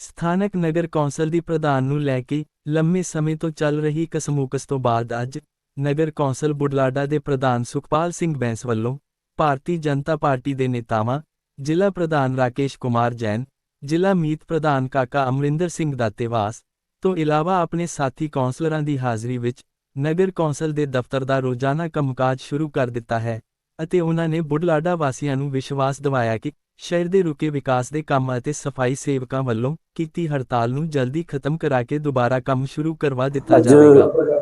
ਸਥਾਨਕ ਨਗਰ ਕੌਂਸਲ ਦੀ ਪ੍ਰਧਾਨ ਨੂੰ ਲੈ ਕੇ ਲੰਮੇ ਸਮੇਂ ਤੋਂ ਚੱਲ ਰਹੀ ਕਸਮੂਕਸ ਤੋਂ ਬਾਅਦ ਅੱਜ ਨਗਰ ਕੌਂਸਲ ਬੁਢਲਾਡਾ ਦੇ ਪ੍ਰਧਾਨ ਸੁਖਪਾਲ ਸਿੰਘ ਬੈਂਸ ਵੱਲੋਂ ਭਾਰਤੀ ਜਨਤਾ ਪਾਰਟੀ ਦੇ ਨੇਤਾਵਾਂ, ਜ਼ਿਲ੍ਹਾ ਪ੍ਰਧਾਨ ਰਾਕੇਸ਼ ਕੁਮਾਰ ਜੈਨ, ਜ਼ਿਲ੍ਹਾ ਮੀਤ ਪ੍ਰਧਾਨ ਕਾਕਾ ਅਮਰਿੰਦਰ ਸਿੰਘ ਦਾਤੇਵਾਸ ਤੋਂ ਇਲਾਵਾ ਆਪਣੇ ਸਾਥੀ ਕੌਂਸਲਰਾਂ ਦੀ ਹਾਜ਼ਰੀ ਵਿੱਚ ਨਗਰ ਕੌਂਸਲ ਦੇ ਦਫ਼ਤਰ ਦਾ ਰੋਜ਼ਾਨਾ ਕੰਮਕਾਜ ਸ਼ੁਰੂ ਕਰ ਦਿੱਤਾ ਹੈ ਅਤੇ ਉਹਨਾਂ ਨੇ ਬੁਢਲਾਡਾ ਵਾਸੀਆਂ ਨੂੰ ਵਿਸ਼ਵਾਸ ਦਿਵਾਇਆ ਕਿ ਸ਼ਹਿਰ ਦੇ ਰੁਕੇ ਵਿਕਾਸ ਦੇ ਕੰਮ ਅਤੇ ਸਫ਼ਾਈ ਸੇਵਕਾਂ ਵੱਲੋਂ ਕੀਤੀ ਹੜਤਾਲ ਨੂੰ ਜਲਦੀ ਖਤਮ ਕਰਾ ਕੇ ਦੁਬਾਰਾ ਕੰਮ ਸ਼ੁਰੂ ਕਰਵਾ ਦਿੱਤਾ ਜਾਵੇਗਾ।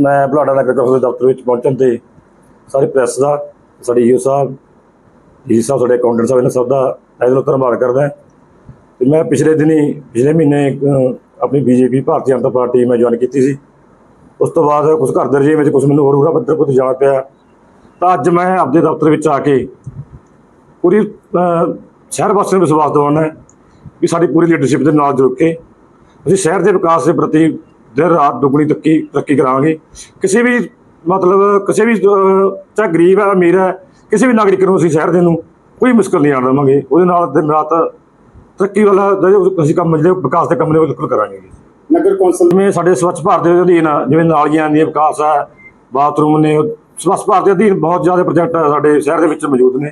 ਮੈਂ ਬਲਾਡਾ ਨਗਰ ਕੌਂਸਲ ਦੇ ਦਫ਼ਤਰ ਵਿੱਚ ਪਹੁੰਚਣ ਤੇ ਸਾਰੀ ਪ੍ਰੈਸ ਦਾ ਸਾਡੇ ਈਓ ਸਾਹਿਬ ਜੀ ਸਾਹਿਬ ਸਾਡੇ ਅਕਾਊਂਟੈਂਟ ਸਾਹਿਬ ਇਹਨਾਂ ਸਭ ਦਾ ਤਹਿ ਦਿਲੋਂ ਧੰਨਵਾਦ ਕਰਦਾ ਤੇ ਮੈਂ ਪਿਛਲੇ ਦਿਨੀ ਪਿਛਲੇ ਮਹੀਨੇ ਆਪਣੀ ਬੀਜੇਪੀ ਭਾਰਤੀ ਜਨਤਾ ਪਾਰਟੀ ਮੈਂ ਜੁਆਇਨ ਕੀਤੀ ਸੀ। ਉਸ ਤੋਂ ਬਾਅਦ ਕੁਝ ਘਰ ਦੇ ਰਜੇ ਵਿੱਚ ਕੁਝ ਮੈਨੂੰ ਹੋਰ ਹੋਰਾ ਪੱਧਰ ਕੁਝ ਜਾਣਾ ਪਿਆ। ਤਾਂ ਅੱਜ ਮੈਂ ਆਪਦੇ ਦਫ਼ਤਰ ਵਿੱਚ ਆ ਕੇ ਪੂਰੀ ਸ਼ਹਿਰ ਵਾਸੀਆਂ ਨੂੰ ਵਿਸ਼ਵਾਸ ਦਿਵਾਉਣਾ ਹੈ ਵੀ ਸਾਡੀ ਪੂਰੀ ਲੀਡਰਸ਼ਿਪ ਦੇ ਨਾਲ ਜੁੜ ਕੇ ਅਸੀਂ ਸ਼ਹਿਰ ਦੇ ਵਿਕਾਸ ਦੇ ਪ੍ਰਤੀ ਦਿਨ ਰਾਤ ਦੁੱਗਣੀ ਤਰੱਕੀ ਤਰੱਕੀ ਕਰਾਂਗੇ। ਕਿਸੇ ਵੀ ਮਤਲਬ ਕਿਸੇ ਵੀ ਚਾਹੇ ਗਰੀਬ ਹੈ ਅਮੀਰ ਹੈ ਕਿਸੇ ਵੀ ਨਾਗਰਿਕ ਨੂੰ ਅਸੀਂ ਸ਼ਹਿਰ ਦੇ ਨੂੰ ਕੋਈ ਮੁਸ਼ਕਲ ਨਹੀਂ ਆਉਣ ਦੇਵਾਂਗੇ। ਉਹਦੇ ਨਾਲ ਦਿਨ ਰਾਤ ਤਰੱਕੀ ਵਾਲਾ ਅਸੀਂ ਕੰਮ ਜਿਹੜੇ ਵਿਕਾਸ ਦੇ ਕੰਮ ਨੇ ਬਿਲਕੁਲ ਕਰਾਂਗੇ। ਨਗਰ ਕੌਂਸਲ ਜਿਵੇਂ ਸਾਡੇ ਸਵੱਛ ਭਾਰਤ ਦੇ ਅਧੀਨ ਆ, ਜਿਵੇਂ ਨਾਲੀਆਂ ਦੀ ਵਿਕਾਸ ਹੈ ਬਾਥਰੂਮ ਨੇ ਸਵੱਛ ਭਾਰਤ ਦੇ ਅਧੀਨ ਬਹੁਤ ਜ਼ਿਆਦਾ ਪ੍ਰੋਜੈਕਟ ਸਾਡੇ ਸ਼ਹਿਰ ਦੇ ਵਿੱਚ ਮੌਜੂਦ ਨੇ।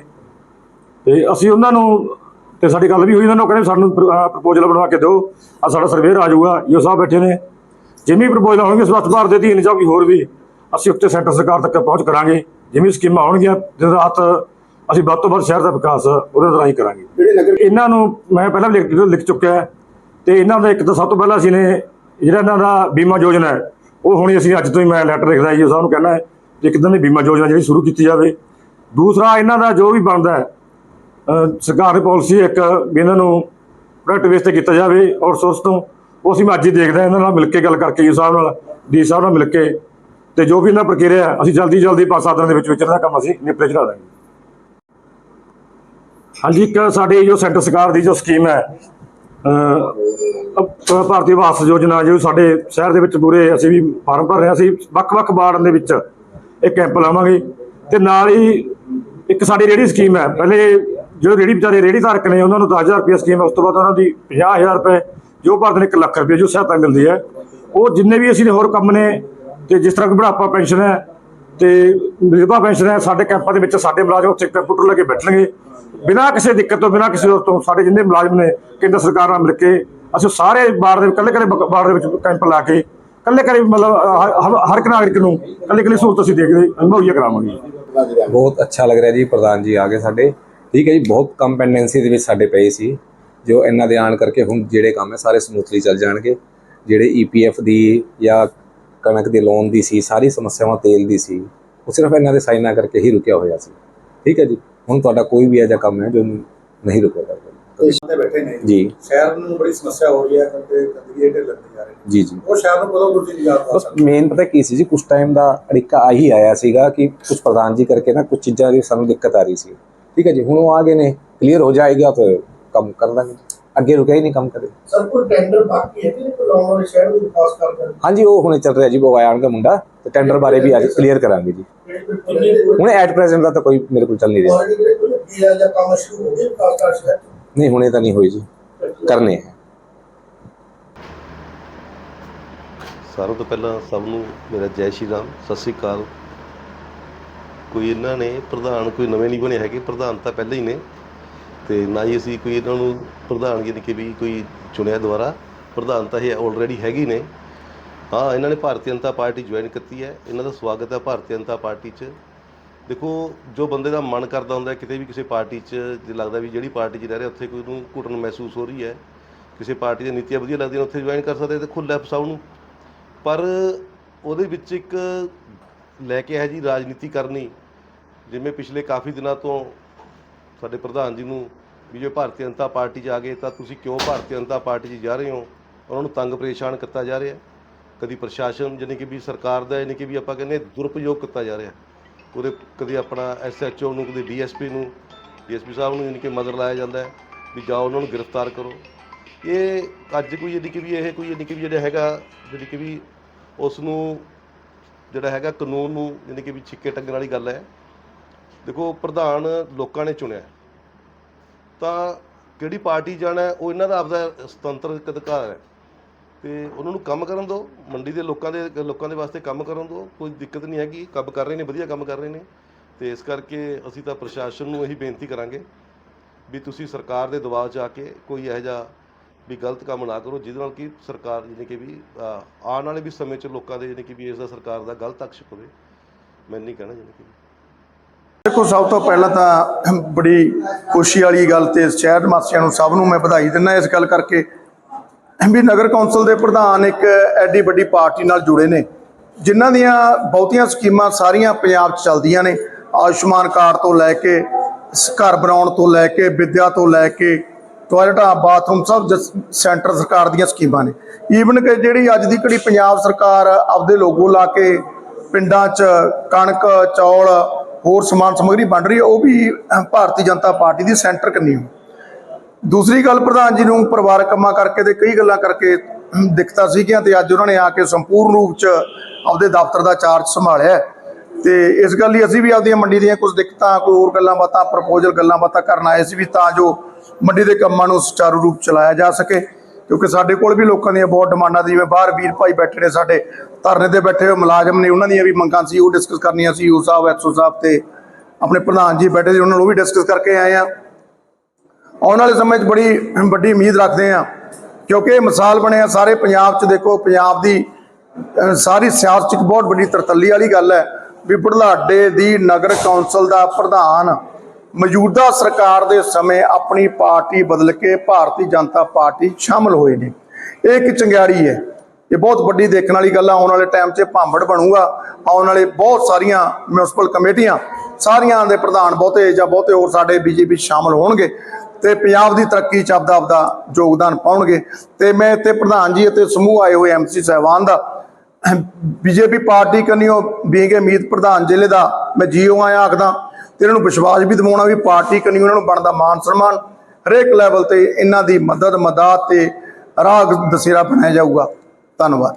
ਤੇ ਅਸੀਂ ਉਹਨਾਂ ਨੂੰ ਤੇ ਸਾਡੀ ਗੱਲ ਵੀ ਹੋਈ ਉਹਨਾਂ ਨੂੰ ਕਹਿੰਦੇ ਸਾਨੂੰ ਪ੍ਰਪੋਜ਼ਲ ਬਣਵਾ ਕੇ ਦਿਓ ਆ ਸਾਡਾ ਸਰਵੇਅਰ ਆ ਜਾਊਗਾ ਜੋ ਸਾਹਿਬ ਬੈਠੇ ਨੇ। ਜਿਵੇਂ ਪ੍ਰਪੋਜ਼ਲ ਹੋਣਗੇ ਸਵੱਛ ਭਾਰਤ ਦੇ ਅਧੀਨ ਜਾਂ ਕੋਈ ਹੋਰ ਵੀ ਅਸੀਂ ਉੱਤੇ ਸੈਂਟਰ ਸਰਕਾਰ ਤੱਕ ਪਹੁੰਚ ਕਰਾਂਗੇ ਜਿਵੇਂ ਸਕੀਮਾਂ ਆਉਣਗੀਆਂ ਦਿਨ ਰਾਤ ਅਸੀਂ ਵੱਧ ਤੋਂ ਵੱਧ ਸ਼ਹਿਰ ਦਾ ਵਿਕਾਸ ਉਹਦੇ ਰਾਹੀਂ ਕਰਾਂਗੇ। ਇਹਨਾਂ ਨੂੰ ਮੈਂ ਪਹਿਲਾਂ ਵੀ ਲਿਖ ਲਿਖ ਚੁੱਕਿਆ ਤੇ ਇਹਨਾਂ ਦਾ ਇੱਕ ਤਾਂ ਸਭ ਤੋਂ ਪਹਿਲਾਂ ਅਸੀਂ ਨੇ ਜਿਹੜਾ ਇਹਨਾਂ ਦਾ ਬੀਮਾ ਯੋਜਨਾ ਹੈ ਉਹ ਹੁਣ ਅਸੀਂ ਅੱਜ ਤੋਂ ਹੀ ਮੈਂ ਲੈਟਰ ਲਿਖਦਾ ਜੀ ਸਾਹਿਬ ਨੂੰ ਕਹਿਣਾ ਹੈ ਕਿ ਇੱਕ ਦਿਨ ਦੀ ਬੀਮਾ ਯੋਜਨਾ ਜਿਹੜੀ ਸ਼ੁਰੂ ਕੀਤੀ ਜਾਵੇ। ਦੂਸਰਾ ਇਹਨਾਂ ਦਾ ਜੋ ਵੀ ਬਣਦਾ ਹੈ ਸਰਕਾਰ ਦੀ ਪਾਲਿਸੀ ਇੱਕ ਵੀ ਇਹਨਾਂ ਨੂੰ ਪ੍ਰੋਡਕਟ ਵੇਸਟ ਕੀਤਾ ਜਾਵੇ ਆਊਟਸੋਰਸ ਤੋਂ, ਉਹ ਅਸੀਂ ਮੈਂ ਅੱਜ ਹੀ ਦੇਖਦਾ ਇਹਨਾਂ ਨਾਲ ਮਿਲ ਕੇ ਗੱਲ ਕਰਕੇ ਜੀ ਸਾਹਿਬ ਨਾਲ, ਡੀ ਸਾਹਿਬ ਨਾਲ ਮਿਲ ਕੇ। ਤੇ ਜੋ ਵੀ ਇਹਨਾਂ ਪ੍ਰਕਿਰਿਆ ਅਸੀਂ ਜਲਦੀ ਜਲਦੀ ਪੰਜ ਸੱਤ ਦਿਨਾਂ ਦੇ ਵਿੱਚ ਵਿੱਚ ਇਹਨਾਂ ਦਾ ਕੰਮ ਅਸੀਂ ਨਿਪਟੇ ਚੜਾ ਦਾਂਗੇ। ਹਾਂਜੀ, ਇੱਕ ਸਾਡੀ ਜੋ ਸੈਂਟਰ ਸਰਕਾਰ ਦੀ ਜੋ ਸਕੀਮ ਹੈ ਭਾਰਤੀ ਆਵਾਸ ਯੋਜਨਾ ਜੋ ਸਾਡੇ ਸ਼ਹਿਰ ਦੇ ਵਿੱਚ ਪੂਰੇ ਅਸੀਂ ਵੀ ਫਾਰਮ ਭਰ ਰਹੇ ਹਾਂ, ਅਸੀਂ ਵੱਖ-ਵੱਖ ਵਾਰਡਾਂ ਦੇ ਵਿੱਚ ਇਹ ਕੈਂਪ ਲਾਵਾਂਗੇ। ਤੇ ਨਾਲ ਹੀ ਇੱਕ ਸਾਡੀ ਜਿਹੜੀ ਸਕੀਮ ਹੈ, ਪਹਿਲੇ ਜੋ ਰੇੜੀ ਵਿਚਾਰੇ ਰੇੜੀ ਧਾਰਕ ਨੇ, ਉਹਨਾਂ ਨੂੰ 10000 ਰੁਪਏ ਸਕੀਮ ਹੈ, ਉਸ ਤੋਂ ਬਾਅਦ ਉਹਨਾਂ ਦੀ 50000 ਰੁਪਏ, ਜੋ ਭਰਦੇ ਨੇ 1 ਲੱਖ ਰੁਪਏ ਜੋ ਸਹਾਇਤਾ ਮਿਲਦੀ ਹੈ, ਉਹ ਜਿੰਨੇ ਵੀ ਅਸੀਂ ਨੇ ਹੋਰ ਕੰਮ ਨੇ, ਤੇ ਜਿਸ ਤਰ੍ਹਾਂ ਕਿ ਬੁਢਾਪਾ ਪੈਨਸ਼ਨ ਹੈ, ਤੇ ਵਿਧਵਾ ਪੈਨਸ਼ਨ ਹੈ, ਸਾਡੇ ਕੈਂਪਾਂ ਦੇ ਵਿੱਚ ਸਾਡੇ ਮੁਲਾਜ਼ਮ ਉੱਥੇ ਕੰਪਿਊਟਰ ਲੈ ਕੇ ਬੈਠਣਗੇ। ਬਿਨਾਂ ਕਿਸੇ ਦਿੱਕਤ ਤੋਂ, ਬਿਨਾਂ ਕਿਸੇ ਹੋਰ ਤੋਂ, ਸਾਡੇ ਜਿੰਨੇ ਮੁਲਾਜ਼ਮ ਨੇ, ਕੇਂਦਰ ਸਰਕਾਰ ਨਾਲ ਮਿਲ ਕੇ, ਅਸੀਂ ਸਾਰੇ ਬਾੜ ਦੇ ਕੱਲੇ ਕੱਲੇ ਬਾੜ ਦੇ ਵਿੱਚ ਕੈਂਪ ਲਾ ਕੇ ਕੱਲੇ ਕੱਲੇ ਮਤਲਬ ਹਰ ਇੱਕ ਨਾਗਰਿਕ ਨੂੰ ਕੱਲੇ ਕੱਲੇ ਸਹੂਲਤ ਅਸੀਂ ਦੇਖਦੇ ਮੁਹੱਈਆ ਕਰਾਵਾਂਗੇ। ਬਹੁਤ ਅੱਛਾ ਲੱਗ ਰਿਹਾ ਜੀ, ਪ੍ਰਧਾਨ ਜੀ ਆ ਗਏ ਸਾਡੇ। ਠੀਕ ਹੈ ਜੀ ਬਹੁਤ ਕਮ ਪੈਂਡੈਂਸੀ ਦੇ ਵਿੱਚ ਸਾਡੇ ਪਏ ਸੀ। ਜੋ ਇਹਨਾਂ ਦੇ ਆਣ ਕਰਕੇ ਹੁਣ ਜਿਹੜੇ ਕੰਮ ਹੈ ਸਾਰੇ ਸਮੂਥਲੀ ਚੱਲ ਜਾਣਗੇ। ਜਿਹੜੇ ਈਪੀਐਫ ਦੀ ਜਾਂ ਕਣਕ ਦੇ ਲੋਨ ਦੀ ਸੀ ਸਾਰੀ ਸਮੱਸਿਆਵਾਂ ਤੇਲ ਦੀ ਸੀ ਉਹ ਸਿਰਫ ਇਹਨਾਂ ਦੇ ਸਾਈਨਾਂ ਕਰਕੇ ਹੀ ਰੁਕਿਆ ਹੋਇਆ ਸੀ। ਠੀਕ ਹੈ ਜੀ ਹੁਣ ਤੁਹਾਡਾ ਕੋਈ ਵੀ ਅਜਿਹਾ ਕੰਮ ਹੈ ਜੋ ਨਹੀਂ ਰੁਕੇਗਾ ਤੇ ਬੈਠੇ ਨੇ। ਜੀ। ਸ਼ਹਿਰ ਨੂੰ ਬੜੀ ਸਮੱਸਿਆ ਹੋ ਰਹੀ ਹੈ ਕਿਉਂਕਿ ਗੰਦਗੀ ਢੇਰ ਲੱਗਦੇ ਜਾ ਰਹੇ ਜੀ ਜੀ। ਉਹ ਸ਼ਹਿਰ ਨੂੰ ਕਦੋਂ ਤੁਸੀਂ ਨਿਜਾਤ ਪਾ ਬਸ ਮੇਨ ਪਤਾ ਕੀ ਸੀ ਜੀ ਕੁਝ ਟਾਈਮ ਦਾ ਅੜਿੱਕਾ ਆਹੀ ਆਇਆ ਸੀਗਾ ਕਿ ਕੁਝ ਪ੍ਰਧਾਨ ਜੀ ਕਰਕੇ ਨਾ ਕੁਝ ਚੀਜ਼ਾਂ ਦੀ ਸਾਨੂੰ ਦਿੱਕਤ ਆ ਰਹੀ ਸੀ। ਠੀਕ ਹੈ ਜੀ ਹੁਣ ਉਹ ਆ ਗਏ ਨੇ ਕਲੀਅਰ ਹੋ ਜਾਏਗਾ ਤਾਂ ਕੰਮ ਕਰ ਲਾਂਗੇ। ਅੱਗੇ ਰੁਕਿਆ ਹੀ ਨਹੀਂ ਕੰਮ ਕਰੇ ਸਰ ਕੋਈ ਟੈਂਡਰ ਬਾਕੀ ਹੈ ਕਿ ਕੋਈ ਲਾਉਣ ਵਾਲੇ ਸ਼ਹਿਰ ਨੂੰ ਵਿਕਾਸ ਕਰ ਹਾਂਜੀ ਉਹ ਹੁਣੇ ਚੱਲ ਰਿਹਾ ਜੀ ਉਹ ਆਇਆ ਦਾ ਮੁੰਡਾ ਤੇ ਟੈਂਡਰ ਬਾਰੇ ਵੀ ਅੱਜ ਕਲੀਅਰ ਕਰਾਂਗੇ ਜੀ। ਹੁਣ ਐਟ ਪ੍ਰੈਜ਼ੈਂਟ ਦਾ ਤਾਂ ਕੋਈ ਮੇਰੇ ਕੋਲ ਚੱਲ ਨਹੀਂ ਰਿਹਾ। ਜਿਹੜੇ ਕੋਈ ਲੱਗੀ ਹੈ ਜਾਂ ਕੰਮ ਸ਼ੁਰੂ ਹੋ ਗਏ ਵਿਕਾਸ ਕਰ ਸ਼ਹਿਰ ਨਹੀਂ ਹੁਣੇ ਤਾਂ ਨਹੀਂ ਹੋਈ ਜੀ। ਕਰਨੇ ਹੈ ਸਾਰਿਆਂ ਤੋਂ ਪਹਿਲਾਂ ਸਭ ਨੂੰ ਮੇਰਾ ਜੈ ਸ਼੍ਰੀ ਰਾਮ ਸਤਿ ਸ੍ਰੀ ਅਕਾਲ। ਕੋਈ ਇਹਨਾਂ ਨੇ ਪ੍ਰਧਾਨ ਕੋਈ ਨਵੇਂ ਨਹੀਂ ਬਣੇ ਹੈਗੇ, ਪ੍ਰਧਾਨ ਤਾਂ ਪਹਿਲਾਂ ਹੀ ਨੇ। ਤੇ ਨਾ ਹੀ ਅਸੀਂ ਕੋਈ ਇਹਨਾਂ ਨੂੰ ਪ੍ਰਧਾਨ ਯਾਨੀ ਕਿ ਵੀ ਕੋਈ ਚੁਣਿਆ ਦੁਆਰਾ, ਪ੍ਰਧਾਨ ਤਾਂ ਇਹ ਆਲਰੇਡੀ ਹੈਗੀ ਨੇ। ਹਾਂ, ਇਹਨਾਂ ਨੇ ਭਾਰਤੀ ਜਨਤਾ ਪਾਰਟੀ ਜੁਆਇਨ ਕੀਤੀ ਹੈ। ਇਹਨਾਂ ਦਾ ਸਵਾਗਤ ਹੈ ਭਾਰਤੀ ਜਨਤਾ ਪਾਰਟੀ 'ਚ। ਦੇਖੋ, ਜੋ ਬੰਦੇ ਦਾ ਮਨ ਕਰਦਾ ਹੁੰਦਾ, ਕਿਤੇ ਵੀ ਕਿਸੇ ਪਾਰਟੀ 'ਚ, ਜੇ ਲੱਗਦਾ ਵੀ ਜਿਹੜੀ ਪਾਰਟੀ 'ਚ ਰਹਿ ਰਿਹਾ, ਉੱਥੇ ਕੋਈ ਨੂੰ ਘੁਟਨ ਮਹਿਸੂਸ ਹੋ ਰਹੀ ਹੈ। ਕਿਸੇ ਪਾਰਟੀ ਦੀਆਂ ਨੀਤੀਆਂ ਵਧੀਆ ਲੱਗਦੀਆਂ ਉੱਥੇ ਜੁਆਇਨ ਕਰ ਸਕਦੇ ਤੇ ਖੁੱਲ੍ਹਾ ਸਭ ਨੂੰ। ਪਰ ਉਹਦੇ ਵਿੱਚ ਇੱਕ ਲੈ ਕੇ ਹੈ ਜੀ, ਰਾਜਨੀਤੀ ਕਰਨੀ। ਜਿਵੇਂ ਪਿਛਲੇ ਕਾਫੀ ਦਿਨਾਂ ਤੋਂ ਸਾਡੇ ਪ੍ਰਧਾਨ ਜੀ ਨੂੰ ਵੀ ਜੇ ਭਾਰਤੀ ਜਨਤਾ ਪਾਰਟੀ 'ਚ ਆ ਗਏ ਤਾਂ ਤੁਸੀਂ ਕਿਉਂ ਭਾਰਤੀ ਜਨਤਾ ਪਾਰਟੀ 'ਚ ਜਾ ਰਹੇ ਹੋ? ਉਹਨਾਂ ਨੂੰ ਤੰਗ ਪਰੇਸ਼ਾਨ ਕੀਤਾ ਜਾ ਰਿਹਾ। ਕਦੀ ਪ੍ਰਸ਼ਾਸਨ ਯਾਨੀ ਕਿ ਵੀ ਸਰਕਾਰ ਦਾ ਯਾਨੀ ਕਿ ਵੀ ਆਪਾਂ ਕਹਿੰਦੇ ਦੁਰਪਯੋਗ ਕੀਤਾ ਜਾ ਰਿਹਾ। ਉਹਦੇ ਕਦੀ ਆਪਣਾ ਐਸਐਚਓ ਨੂੰ, ਕਦੀ ਡੀਐਸਪੀ ਨੂੰ ਡੀਐਸਪੀ ਸਾਹਿਬ ਨੂੰ ਯਾਨੀ ਕਿ ਮਦਰ ਲਾਇਆ ਜਾਂਦਾ ਹੈ ਵੀ ਜਾਓ ਉਹਨਾਂ ਨੂੰ ਗ੍ਰਿਫਤਾਰ ਕਰੋ। ਇਹ ਅੱਜ ਕੋਈ ਯਾਨੀ ਕਿ ਵੀ ਇਹ ਕੋਈ ਯਾਨੀ ਕਿ ਵੀ ਜਿਹੜਾ ਹੈਗਾ, ਯਾਨੀ ਕਿ ਵੀ ਉਸ ਨੂੰ ਜਿਹੜਾ ਹੈਗਾ ਕਾਨੂੰਨ ਨੂੰ ਯਾਨੀ ਕਿ ਵੀ ਛਿੱਕੇ ਟੰਗਣ ਵਾਲੀ ਗੱਲ ਹੈ। ਦੇਖੋ ਪ੍ਰਧਾਨ ਲੋਕਾਂ ਨੇ ਚੁਣਿਆ। ਤਾਂ ਕਿਹੜੀ ਪਾਰਟੀ ਜਾਣਾ ਉਹ ਇਹਨਾਂ ਦਾ ਆਪਦਾ ਸੁਤੰਤਰ ਅਧਿਕਾਰ ਹੈ। ਤੇ ਉਹਨਾਂ ਨੂੰ ਕੰਮ ਕਰਨ ਦਿਓ, ਮੰਡੀ ਦੇ ਲੋਕਾਂ ਦੇ ਲੋਕਾਂ ਦੇ ਵਾਸਤੇ ਕੰਮ ਕਰਨ ਦਿਓ, ਕੋਈ ਦਿੱਕਤ ਨਹੀਂ ਹੈਗੀ, ਕੰਮ ਕਰ ਰਹੇ ਨੇ, ਵਧੀਆ ਕੰਮ ਕਰ ਰਹੇ ਨੇ। ਤੇ ਇਸ ਕਰਕੇ ਅਸੀਂ ਤਾਂ ਪ੍ਰਸ਼ਾਸਨ ਨੂੰ ਇਹੀ ਬੇਨਤੀ ਕਰਾਂਗੇ ਵੀ ਤੁਸੀਂ ਸਰਕਾਰ ਦੇ ਦਬਾਅ 'ਚ ਆ ਕੇ ਕੋਈ ਇਹੋ ਜਿਹਾ ਵੀ ਗਲਤ ਕੰਮ ਨਾ ਕਰੋ, ਜਿਹਦੇ ਨਾਲ ਕਿ ਸਰਕਾਰ ਯਾਨੀ ਕਿ ਵੀ ਆਉਣ ਵਾਲੇ ਵੀ ਸਮੇਂ 'ਚ ਲੋਕਾਂ ਦੇ ਯਾਨੀ ਕਿ ਵੀ ਇਸ ਦਾ ਸਰਕਾਰ ਦਾ ਗਲਤ ਅਕਸ਼ ਹੋਵੇ। ਮੈਂ ਨਹੀਂ ਕਹਿਣਾ ਯਾਨੀ ਕਿ ਦੇਖੋ, ਸਭ ਤੋਂ ਪਹਿਲਾਂ ਤਾਂ ਬੜੀ ਖੁਸ਼ੀ ਵਾਲੀ ਗੱਲ ਤੇ ਸ਼ਹਿਰ ਵਾਸੀਆਂ ਨੂੰ ਸਭ ਨੂੰ ਮੈਂ ਵਧਾਈ ਦਿੰਦਾ ਇਸ ਗੱਲ ਕਰਕੇ ਵੀ ਨਗਰ ਕੌਂਸਲ ਦੇ ਪ੍ਰਧਾਨ ਇੱਕ ਐਡੀ ਵੱਡੀ ਪਾਰਟੀ ਨਾਲ ਜੁੜੇ ਨੇ, ਜਿਨ੍ਹਾਂ ਦੀਆਂ ਬਹੁਤੀਆਂ ਸਕੀਮਾਂ ਸਾਰੀਆਂ ਪੰਜਾਬ 'ਚ ਚੱਲਦੀਆਂ ਨੇ। ਆਯੁਸ਼ਮਾਨ ਕਾਰਡ ਤੋਂ ਲੈ ਕੇ ਘਰ ਬਣਾਉਣ ਤੋਂ ਲੈ ਕੇ, ਵਿੱਦਿਆ ਤੋਂ ਲੈ ਕੇ, ਟਾਇਲਟਾਂ, ਬਾਥਰੂਮ ਸਭ ਜਸ- ਸੈਂਟਰ ਸਰਕਾਰ ਦੀਆਂ ਸਕੀਮਾਂ ਨੇ। ਈਵਨ ਕਿ ਜਿਹੜੀ ਅੱਜ ਦੀ ਘੜੀ ਪੰਜਾਬ ਸਰਕਾਰ ਆਪਦੇ ਲੋਗੋ ਲਾ ਕੇ ਪਿੰਡਾਂ 'ਚ ਕਣਕ, ਚੌਲ ਹੋਰ ਸਮਾਨ ਸਮੱਗਰੀ ਬਣ ਰਹੀ ਹੈ, ਉਹ ਵੀ ਭਾਰਤੀ ਜਨਤਾ ਪਾਰਟੀ ਦੀ ਸੈਂਟਰ ਕੰਨੀ ਹੋ ਦੂਸਰੀ ਗੱਲ, ਪ੍ਰਧਾਨ ਜੀ ਨੂੰ ਪਰਿਵਾਰਕ ਕੰਮਾਂ ਕਰਕੇ ਤੇ ਕਈ ਗੱਲਾਂ ਕਰਕੇ ਦਿੱਕਤਾਂ ਸੀਗੀਆਂ ਤੇ ਅੱਜ ਉਹਨਾਂ ਨੇ ਆ ਕੇ ਸੰਪੂਰਨ ਰੂਪ 'ਚ ਆਪਦੇ ਦਫ਼ਤਰ ਦਾ ਚਾਰਜ ਸੰਭਾਲਿਆ ਹੈ। ਤੇ ਇਸ ਗੱਲ ਲਈ ਅਸੀਂ ਵੀ ਆਪਦੀਆਂ ਮੰਡੀ ਦੀਆਂ ਕੁਝ ਦਿੱਕਤਾਂ, ਕੋਈ ਹੋਰ ਗੱਲਾਂ ਬਾਤਾਂ ਪ੍ਰਪੋਜ਼ਲ ਗੱਲਾਂ ਬਾਤਾਂ ਕਰਨ ਆਏ ਸੀ ਵੀ ਤਾਂ ਜੋ ਮੰਡੀ ਦੇ ਕੰਮਾਂ ਨੂੰ ਸੁਚਾਰੂ ਰੂਪ ਚਲਾਇਆ ਜਾ ਸਕੇ ਕਿਉਂਕਿ ਸਾਡੇ ਕੋਲ ਵੀ ਲੋਕਾਂ ਦੀਆਂ ਬਹੁਤ ਡਿਮਾਂਡਾਂ ਸੀ। ਜਿਵੇਂ ਬਾਹਰ ਵੀਰ ਭਾਈ ਬੈਠੇ ਨੇ ਸਾਡੇ, ਧਰਨੇ ਤੇ ਬੈਠੇ ਹੋਏ ਮੁਲਾਜ਼ਮ ਨੇ, ਉਹਨਾਂ ਦੀਆਂ ਵੀ ਮੰਗਾਂ ਸੀ, ਉਹ ਡਿਸਕਸ ਕਰਨੀਆਂ ਸੀ। ਯੂ ਸਾਹਿਬ ਐਸਓ ਸਾਹਿਬ ਤੇ ਆਪਣੇ ਪ੍ਰਧਾਨ ਜੀ ਬੈਠੇ ਸੀ, ਉਹਨਾਂ ਨੂੰ ਉਹ ਵੀ ਡਿਸਕਸ ਕਰਕੇ ਆਏ ਆ ਆਉਣ ਵਾਲੇ ਸਮੇਂ 'ਚ ਬੜੀ ਵੱਡੀ ਉਮੀਦ ਰੱਖਦੇ ਆ ਕਿਉਂਕਿ ਇਹ ਮਿਸਾਲ ਬਣਿਆ ਸਾਰੇ ਪੰਜਾਬ 'ਚ। ਦੇਖੋ, ਪੰਜਾਬ ਦੀ ਸਾਰੀ ਸਿਆਸਤ 'ਚ ਇੱਕ ਬਹੁਤ ਵੱਡੀ ਤਰਤੱਲੀ ਵਾਲੀ ਗੱਲ ਹੈ, ਵੀ ਬੁਢਲਾਡੇ ਦੀ ਨਗਰ ਕੌਂਸਲ ਦਾ ਪ੍ਰਧਾਨ ਮੌਜੂਦਾ ਸਰਕਾਰ ਦੇ ਸਮੇਂ ਆਪਣੀ ਪਾਰਟੀ ਬਦਲ ਕੇ ਭਾਰਤੀ ਜਨਤਾ ਪਾਰਟੀ ਸ਼ਾਮਲ ਹੋਏ ਨੇ। ਇਹ ਇੱਕ ਚੰਗਿਆੜੀ ਹੈ। ਇਹ ਬਹੁਤ ਵੱਡੀ ਦੇਖਣ ਵਾਲੀ ਗੱਲ ਆ। ਆਉਣ ਵਾਲੇ ਟਾਈਮ 'ਚ ਭਾਂਬੜ ਬਣੂਗਾ। ਆਉਣ ਵਾਲੇ ਬਹੁਤ ਸਾਰੀਆਂ ਮਿਊਨਿਸਪਲ ਕਮੇਟੀਆਂ, ਸਾਰੀਆਂ ਦੇ ਪ੍ਰਧਾਨ ਬਹੁਤੇ ਜਾਂ ਬਹੁਤੇ ਹੋਰ ਸਾਡੇ ਬੀਜੇਪੀ ਸ਼ਾਮਲ ਹੋਣਗੇ ਤੇ ਪੰਜਾਬ ਦੀ ਤਰੱਕੀ 'ਚ ਆਪਦਾ ਆਪਦਾ ਯੋਗਦਾਨ ਪਾਉਣਗੇ। ਤੇ ਮੈਂ ਇੱਥੇ ਪ੍ਰਧਾਨ ਜੀ ਅਤੇ ਸਮੂਹ ਆਏ ਹੋਏ ਐਮਸੀ ਸਹਿਬਾਨ ਦਾ। ਬੀਜੇਪੀ ਪਾਰਟੀ ਕੰਨਿਓ ਬੀਂਗੇ ਮੀਤ ਪ੍ਰਧਾਨ ਜ਼ਿਲ੍ਹੇ ਦਾ ਮੈਂ ਜੀਓ ਆਇਆ ਆਖਦਾ। ਤੇ ਇਹਨਾਂ ਨੂੰ ਵਿਸ਼ਵਾਸ ਵੀ ਦਿਵਾਉਣਾ ਵੀ ਪਾਰਟੀ ਕੰਨਿਓ ਉਹਨਾਂ ਨੂੰ ਬਣਦਾ ਮਾਨ ਸਨਮਾਨ। ਹਰੇਕ ਲੈਵਲ ਤੇ ਇਹਨਾਂ ਦੀ ਮਦਦ ਮਦਦ ਤੇ ਰਾਹ ਦਸੇਰਾ ਬਣਾਇਆ ਜਾਊਗਾ। ਧੰਨਵਾਦ।